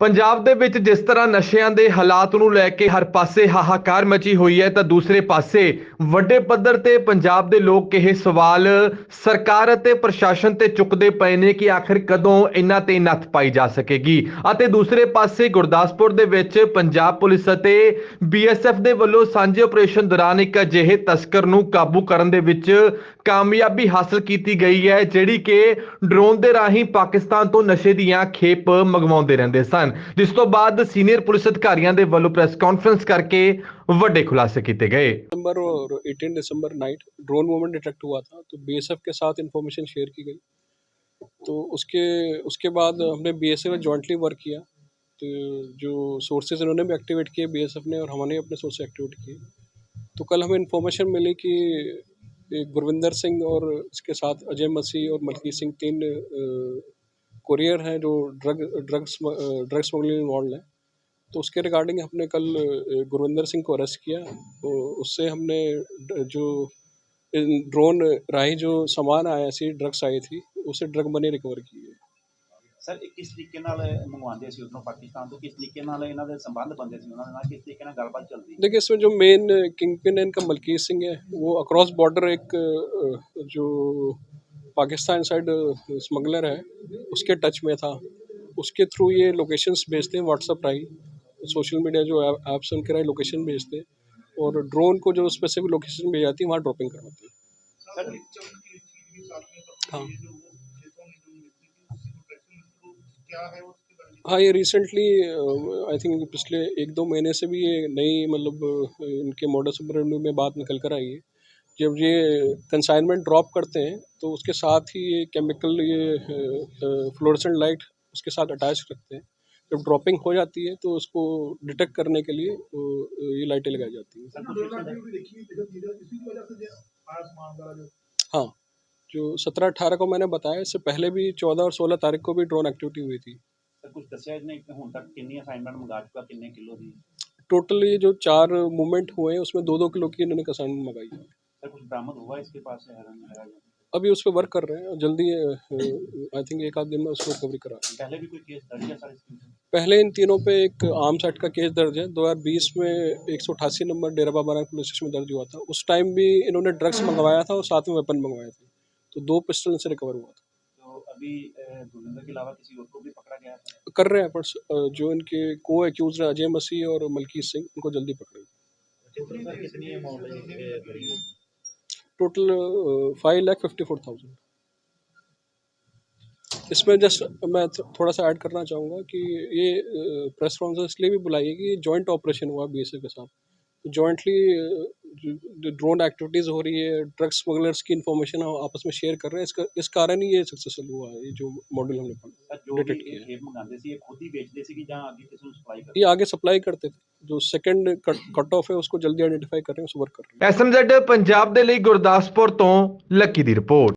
ਪੰਜਾਬ ਦੇ ਵਿੱਚ ਜਿਸ ਤਰ੍ਹਾਂ ਨਸ਼ਿਆਂ ਦੇ ਹਾਲਾਤ ਨੂੰ ਲੈ ਕੇ ਹਰ ਪਾਸੇ ਹਾਹਾਕਾਰ ਮਚੀ ਹੋਈ ਹੈ, ਤਾਂ ਦੂਸਰੇ ਪਾਸੇ ਵੱਡੇ ਪੱਧਰ ਤੇ ਪੰਜਾਬ ਦੇ ਲੋਕ ਇਹ ਸਵਾਲ ਸਰਕਾਰ ਅਤੇ ਪ੍ਰਸ਼ਾਸਨ ਤੇ ਚੁੱਕਦੇ ਪਏ ਨੇ ਕਿ ਆਖਿਰ ਕਦੋਂ ਇਹਨਾਂ ਤੇ ਨੱਥ ਪਾਈ ਜਾ ਸਕੇਗੀ। ਅਤੇ ਦੂਸਰੇ ਪਾਸੇ ਗੁਰਦਾਸਪੁਰ ਦੇ ਵਿੱਚ ਪੰਜਾਬ ਪੁਲਿਸ ਅਤੇ ਬੀਐਸਐਫ ਦੇ ਵੱਲੋਂ ਸਾਂਝੇ ਆਪਰੇਸ਼ਨ ਦੌਰਾਨ ਇੱਕ ਅਜਿਹੇ ਤਸਕਰ ਨੂੰ ਕਾਬੂ ਕਰਨ ਦੇ ਵਿੱਚ ਕਾਮਯਾਬੀ ਹਾਸਲ ਕੀਤੀ ਗਈ ਹੈ, ਜਿਹੜੀ ਕਿ ਡਰੋਨ ਦੇ ਰਾਹੀਂ ਪਾਕਿਸਤਾਨ ਤੋਂ ਨਸ਼ੇ ਦੀਆਂ ਖੇਪ ਮੰਗਵਾਉਂਦੇ ਰਹਿੰਦੇ ਸਨ। ਜਿਸ ਤੋਂ ਬਾਅਦ ਸੀਨੀਅਰ ਪੁਲਿਸ ਅਧਿਕਾਰੀਆਂ ਦੇ ਵੱਲੋਂ ਪ੍ਰੈਸ ਕਾਨਫਰੰਸ ਕਰਕੇ ਵੱਡੇ ਖੁਲਾਸੇ ਕੀਤੇ गए दिसंबर और 18 दिसंबर नाइट ड्रोन मूवमेंट डिटेक्ट हुआ था तो बीएसएफ के साथ इंफॉर्मेशन शेयर की गई तो उसके उसके बाद हमने बीएसएफ में जॉइंटली वर्क किया तो जो सोर्सेज इन्होंने भी एक्टिवेट किए बीएसएफ ने और हमने अपने सोर्स एक्टिवेट किए तो कल हमें इंफॉर्मेशन मिली कि एक गुरविंदर सिंह और इसके साथ अजय मसीह और मलकीत सिंह तीन कुरियर हैं जो drug drugs drug smuggling involve हैं तो उसके रिगार्डिंग हमने कल अ, गुरविंदर सिंह को अरेस्ट किया तो उससे हमने ड- जो ड्रोन राही जो सामान आया सी ड्रग्स आई थी उसे ड्रग मनी रिकवर की है ਸਰ ਇਹ ਕਿਸ ਤਰੀਕੇ ਨਾਲ ਮੰਗਵਾਉਂਦੇ ਸੀ ਉਧਰੋਂ ਪਾਕਿਸਤਾਨ ਤੋਂ ਕਿਸ ਤਰੀਕੇ ਨਾਲ ਇਹਨਾਂ ਦੇ ਸੰਬੰਧ ਬੰਦੇ ਸੀ ਉਹਨਾਂ ਦੇ ਨਾਲ ਕਿਸ ਤਰੀਕੇ ਨਾਲ ਗੱਲਬਾਤ ਚੱਲਦੀ देखिए इसमें जो मेन किंग पिन है इनका मलकीत सिंह है वो अक्रॉस बॉर्डर एक अ, जो पाकिस्तान साइड स्मगलर है उसके टच में था। उसके थ्रू ये लोकेशंस भेजते हैं व्हाट्सअप राही। सोशल मीडिया जो ऐप्स उनके राही लोकेशन भेजते हैं। और ड्रोन को जो स्पेसिफिक लोकेशन भेज जाती है वहाँ ड्रॉपिंग करवाते हैं। हाँ। हाँ ये रिसेंटली आई थिंक पिछले एक दो महीने से भी ये नई मतलब इनके मॉडल ऑपरेंडी में बात निकल कर आई है। जब ये कंसाइनमेंट ड्रॉप करते हैं तो उसके साथ ही ये केमिकल ये फ्लोरसेंट लाइट उसके साथ अटैच रखते हैं। जब ड्रॉपिंग हो जाती है तो उसको डिटेक्ट करने के लिए ये लाइटें लगाई जाती हैं। हाँ जो सत्रह अठारह को मैंने बताया इससे पहले भी चौदह और सोलह तारीख को भी ड्रोन एक्टिविटी हुई थी। टोटल ये जो चार मूवमेंट हुए हैं उसमें दो दो किलो की इन्होंने असाइनमेंट मंगाई है। सर कुछ बरामद हुआ इसके पास से हैरान हैरान अभी उस पर वर्क कर रहे हैं जल्दी आई थिंक एक आध दिन में उसको रिकवरी करा। रहे हैं पहले भी कोई केस दर्ज है सर पहले इन तीनों पे एक आर्म्स एक्ट का केस दर्ज है। 2020 में एक number Dera Baba Nanak police station में दर्ज हुआ था। उस टाइम भी इन्होंने ड्रग्स मंगवाया था और साथ में वेपन मंगवाए थे। तो दो पिस्टल से रिकवर हुआ था। तो अभी के अलावा किसी और को भी पकड़ा गया है? कर रहे हैं पर जो इनके को एक्यूज हैं अजय मसीह और मलकीत सिंह उनको जल्दी पकड़ेंगे सर कितनी amount total five lakh fifty four thousand इसमें जस्ट मैं थोड़ा सा ऐड करना चाहूँगा कि ये प्रेस कॉन्फ्रेंस इसलिए भी बुलाई है कि जॉइंट ऑपरेशन हुआ बीएसए के साथ। जॉइंटली ड्रोन एक्टिविटीज़ हो रही है ड्रग स्मगलर्स की इन्फॉर्मेशन हम आपस में शेयर कर रहे हैं इसका इस कारण ही ये सक्सेसफुल हुआ है ये जो मॉडल हमने पढ़ा ਸਰ ਜੋ ਵੀ Detect किया है। ਖੇਪ ਮੰਗਾਉਂਦੇ ਸੀ ਇਹ ਖੁਦ ਹੀ ਵੇਚਦੇ ਸੀ ਕਿ ਜਾਂ ਅੱਗੇ ਕਿਸੇ ਨੂੰ ਸਪਲਾਈ ਕਰਦੇ ये आगे सप्लाई करते थे जो सेकंड कट ऑफ है उसको जल्दी आइडेंटिफाई कर रहे हैं उस वर्क कर रहे हैं ਐਸਐਮਜ਼ੈਡ ਪੰਜਾਬ ਦੇ ਲਈ ਗੁਰਦਾਸਪੁਰ ਤੋਂ ਲੱਕੀ ਦੀ ਰਿਪੋਰਟ